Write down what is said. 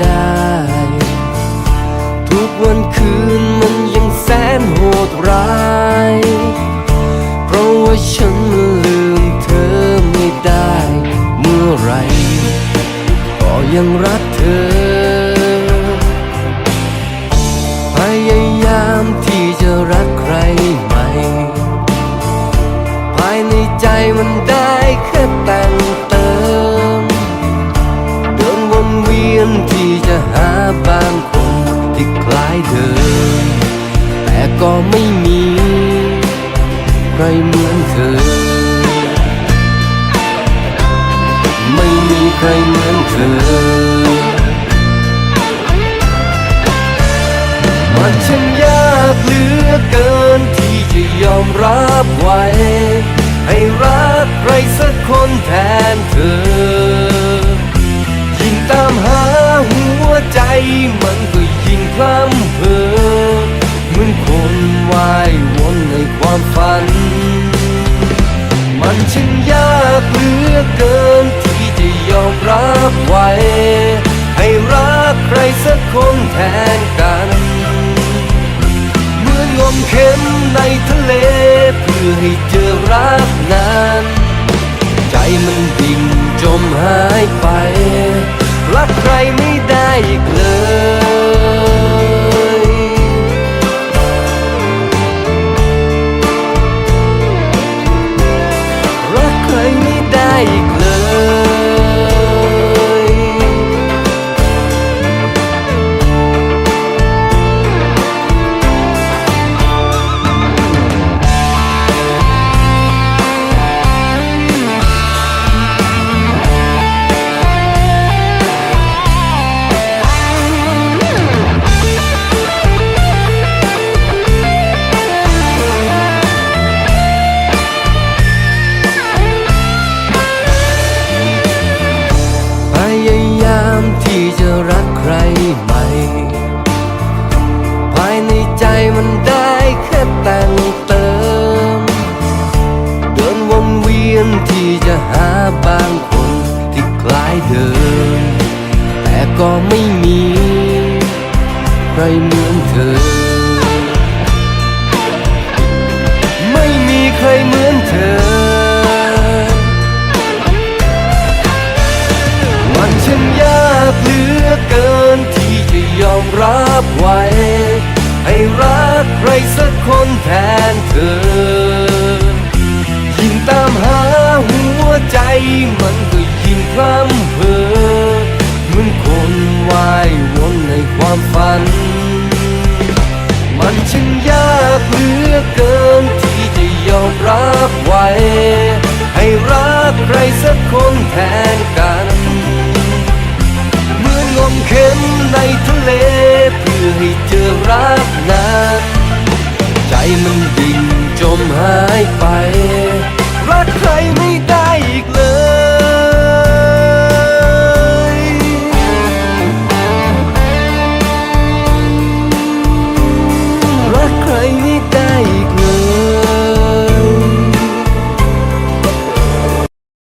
ได้ ทุกวันคืนมันยังแสนโหดร้าย เพราะว่าฉันลืมเธอไม่ได้ เมื่อไร ก็ยังรักเธอ ล้ายเดิมแต่ก็ไม่มี ใครเหมือนเธอ ไม่มีใครเหมือนเธอ มันช่างยากเหลือเกินที่จะยอมรับไว้ ให้รักใครสักคนแทนเธอ ยิ่งตามหาหัวใจมัน พลัมเพอเหมือนคนว่ายวนในความฝัน มันช่างยากเหลือเกินที่จะยอมรับไว้ ให้รักใครสักคนแทนกันเหมือนงมเข็มในทะเลเพื่อให้เจอรักนั้นใจมันดิ่งจมหายไปรักใครไม่ได้อีกเลย ไม่มีใครเหมือนเธอ ไม่มีใครเหมือนเธอ มันช่างยากเหลือเกินที่จะยอมรับไว้ ให้รักใครสักคนแทนเธอ ยิ่งตามหาหัวใจมันก็ยิ่งพร่ำเพอ ในความฝัน มันช่างยากเหลือเกินที่จะยอมรับไว้ ให้รักใครสักคน